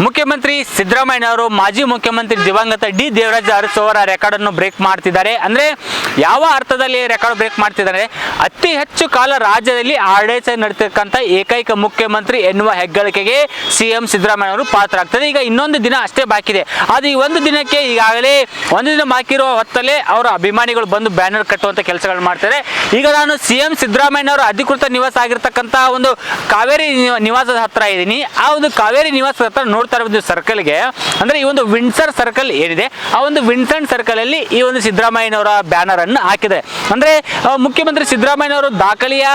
ಮುಖ್ಯಮಂತ್ರಿ ಸಿದ್ದರಾಮಯ್ಯ ಅವರು ಮಾಜಿ ಮುಖ್ಯಮಂತ್ರಿ ದಿವಂಗತ ಡಿ ದೇವರಾಜ ಅರಸು ಅವರ ರೆಕಾರ್ಡ್ ಅನ್ನು ಬ್ರೇಕ್ ಮಾಡ್ತಿದ್ದಾರೆ. ಅಂದ್ರೆ ಯಾವ ಅರ್ಥದಲ್ಲಿ ರೆಕಾರ್ಡ್ ಬ್ರೇಕ್ ಮಾಡ್ತಿದ್ದಾರೆ? ಅತಿ ಹೆಚ್ಚು ಕಾಲ ರಾಜ್ಯದಲ್ಲಿ ಆಡಳಿತ ನಡೆತಕ್ಕಂಥ ಏಕೈಕ ಮುಖ್ಯಮಂತ್ರಿ ಎನ್ನುವ ಹೆಗ್ಗಳಿಕೆಗೆ ಸಿಎಂ ಸಿದ್ದರಾಮಯ್ಯ ಅವರು ಪಾತ್ರ ಆಗ್ತದೆ ಈಗ ಇನ್ನೊಂದು ದಿನ ಅಷ್ಟೇ ಬಾಕಿ ಇದೆ. ಅದು ಈ ಒಂದು ದಿನಕ್ಕೆ ಈಗಾಗಲೇ ಒಂದು ದಿನ ಬಾಕಿ ಇರುವ ಹೊತ್ತಲ್ಲೇ ಅವರ ಅಭಿಮಾನಿಗಳು ಬಂದು ಬ್ಯಾನರ್ ಕಟ್ಟುವಂಥ ಕೆಲಸಗಳು ಮಾಡ್ತಾರೆ. ಈಗ ನಾನು ಸಿಎಂ ಸಿದ್ದರಾಮಯ್ಯ ಅವರ ಅಧಿಕೃತ ನಿವಾಸ ಆಗಿರ್ತಕ್ಕಂಥ ಒಂದು ಕಾವೇರಿ ನಿವ- ನಿವಾಸದ ಹತ್ರ ಇದ್ದೀನಿ. ಆ ಒಂದು ಕಾವೇರಿ ನಿವಾಸದ ಹತ್ರ ನೋಡ್ತಾ ಇರೋದು ಸರ್ಕಲ್ಗೆ ಅಂದ್ರೆ ಈ ಒಂದು ವಿಂಡ್ಸರ್ ಸರ್ಕಲ್ ಏನಿದೆ, ಆ ಒಂದು ವಿನ್ಸನ್ ಸರ್ಕಲ್ ಅಲ್ಲಿ ಈ ಒಂದು ಸಿದ್ದರಾಮಯ್ಯನವರ ಬ್ಯಾನರ್ ಅನ್ನು ಹಾಕಿದೆ. ಅಂದ್ರೆ ಮುಖ್ಯಮಂತ್ರಿ ಸಿದ್ದರಾಮಯ್ಯನವರು ದಾಖಲೆಯ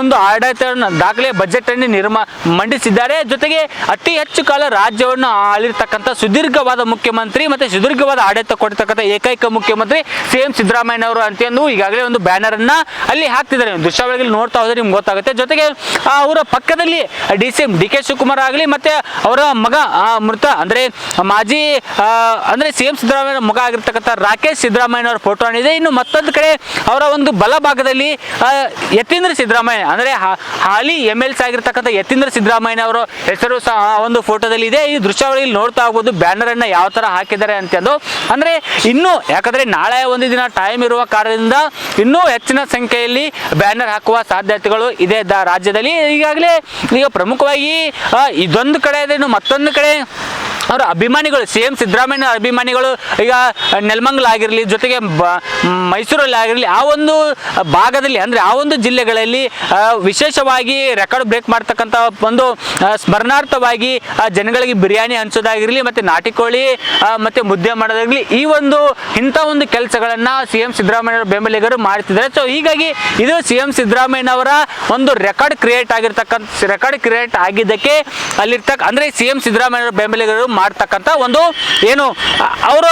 ಒಂದು ಆಡಳಿತ ದಾಖಲೆಯ ಬಜೆಟ್ ಅನ್ನು ನಿರ್ಮಾ, ಮಂಡಿಸಿದ್ದಾರೆ. ಜೊತೆಗೆ ಅತಿ ಹೆಚ್ಚು ಕಾಲ ರಾಜ್ಯವನ್ನು ಆಳಿರ್ತಕ್ಕಂಥ ಸುದೀರ್ಘವಾದ ಮುಖ್ಯಮಂತ್ರಿ ಮತ್ತೆ ಸುದೀರ್ಘವಾದ ಆಡಳಿತ ಕೊಡ್ತಕ್ಕಂಥ ಏಕೈಕ ಮುಖ್ಯಮಂತ್ರಿ ಸಿ ಎಂ ಸಿದ್ದರಾಮಯ್ಯನವರು ಅಂತಂದು ಈಗಾಗಲೇ ಒಂದು ಬ್ಯಾನರ್ ಅನ್ನ ಅಲ್ಲಿ ಹಾಕ್ತಿದ್ದಾರೆ. ದೃಶ್ಯಾವಳಿಗಳು ನೋಡ್ತಾ ಹೋದ್ರೆ ನಿಮ್ಗೆ ಗೊತ್ತಾಗುತ್ತೆ. ಜೊತೆಗೆ ಅವರ ಪಕ್ಕದಲ್ಲಿ D C M D K Shivakumar ಆಗಲಿ ಮತ್ತೆ ಅವರ ಮಗ ಮೃತ ಅಂದ್ರೆ ಮಾಜಿ ಆ, ಅಂದ್ರೆ ಸಿ ಎಂ ಸಿದ್ದರಾಮಯ್ಯ ಮುಖ ಆಗಿರ್ತಕ್ಕಂಥ ರಾಕೇಶ್ ಸಿದ್ದರಾಮಯ್ಯನವರ ಫೋಟೋ ಇದೆ ಇನ್ನು ಮತ್ತೊಂದು ಕಡೆ ಅವರ ಒಂದು ಬಲಭಾಗದಲ್ಲಿ ಆ, ಯತೀಂದ್ರ ಸಿದ್ದರಾಮಯ್ಯ ಅಂದ್ರೆ ಹಾಲಿ ಎಂ ಎಲ್ ಸಿ ಆಗಿರ್ತಕ್ಕಂಥ ಯತೀಂದ್ರ ಸಿದ್ದರಾಮಯ್ಯ ಅವರ ಹೆಸರು ಸಹ ಆ ಒಂದು ಫೋಟೋದಲ್ಲಿ ಇದೆ. ಈ ದೃಶ್ಯಾವಳಿಯಲ್ಲಿ ನೋಡ್ತಾ ಹೋಗ್ಬೋದು ಬ್ಯಾನರ್ ಅನ್ನ ಯಾವ ತರ ಹಾಕಿದ್ದಾರೆ ಅಂತಂದು. ಅಂದ್ರೆ ಇನ್ನು ಯಾಕಂದ್ರೆ ನಾಳೆ ಒಂದು ದಿನ ಟೈಮ್ ಇರುವ ಕಾರಣದಿಂದ ಇನ್ನೂ ಹೆಚ್ಚಿನ ಸಂಖ್ಯೆಯಲ್ಲಿ ಬ್ಯಾನರ್ ಹಾಕುವ ಸಾಧ್ಯತೆಗಳು ಇದೆ ರಾಜ್ಯದಲ್ಲಿ. ಈಗಾಗಲೇ ಈಗ ಪ್ರಮುಖವಾಗಿ ಆ, ಇದೊಂದು ಕಡೆ ಮತ್ತೊಂದು ಕಡೆ ಅವರ ಅಭಿಮಾನಿಗಳು ಸಿ ಎಂ ಸಿದ್ದರಾಮಯ್ಯ ಅಭಿಮಾನಿಗಳು ಈಗ ನೆಲಮಂಗಲ ಆಗಿರಲಿ, ಜೊತೆಗೆ ಮೈಸೂರಲ್ಲಿ ಆಗಿರಲಿ, ಆ ಒಂದು ಭಾಗದಲ್ಲಿ, ಅಂದರೆ ಆ ಒಂದು ಜಿಲ್ಲೆಗಳಲ್ಲಿ ವಿಶೇಷವಾಗಿ ರೆಕಾರ್ಡ್ ಬ್ರೇಕ್ ಮಾಡ್ತಕ್ಕಂಥ ಒಂದು ಸ್ಮರಣಾರ್ಥವಾಗಿ ಜನಗಳಿಗೆ ಬಿರಿಯಾನಿ ಹಂಚೋದಾಗಿರಲಿ, ಮತ್ತು ನಾಟಿ ಕೋಳಿ ಮತ್ತು ಮತ್ತೆ ಮುದ್ದೆ ಮಾಡೋದಾಗಲಿ ಈ ಒಂದು ಇಂಥ ಒಂದು ಕೆಲಸಗಳನ್ನು ಸಿ ಎಂ ಸಿದ್ದರಾಮಯ್ಯ ಬೆಂಬಲಿಗರು ಮಾಡ್ತಿದ್ದಾರೆ. ಸೊ ಹೀಗಾಗಿ ಇದು ಸಿ ಎಂ ಸಿದ್ದರಾಮಯ್ಯನವರ ಒಂದು ರೆಕಾರ್ಡ್ ಕ್ರಿಯೇಟ್ ಆಗಿರ್ತಕ್ಕಂಥ ರೆಕಾರ್ಡ್ ಕ್ರಿಯೇಟ್ ಆಗಿದ್ದಕ್ಕೆ ಅಲ್ಲಿರ್ತಕ್ಕ, ಅಂದರೆ ಸಿ ಎಂ ಸಿದ್ದರಾಮಯ್ಯ ಬೆಂಬಲಿಗರು ಮಾಡ್ತಕ್ಕಂಥ ಒಂದು ಏನು, ಅವರ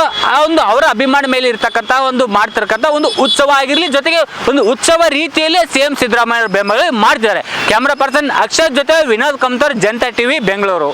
ಒಂದು ಅವರ ಅಭಿಮಾನ ಮೇಲೆ ಇರ್ತಕ್ಕಂಥ ಒಂದು ಮಾಡ್ತಿರ್ತಕ್ಕಂಥ ಒಂದು ಉತ್ಸವ ಆಗಿರಲಿ, ಜೊತೆಗೆ ಒಂದು ಉತ್ಸವ ರೀತಿಯಲ್ಲಿ ಸಿ ಎಂ ಸಿದ್ದರಾಮಯ್ಯ ಬೆಂಬಲ ಮಾಡ್ತಿದ್ದಾರೆ. ಕ್ಯಾಮ್ರಾ ಪರ್ಸನ್ ಅಕ್ಷಯ್ ಜೊತೆ ವಿನೋದ್ ಕಮ್ತರ್ ಜನತಾ ಟಿವಿ, ಬೆಂಗಳೂರು.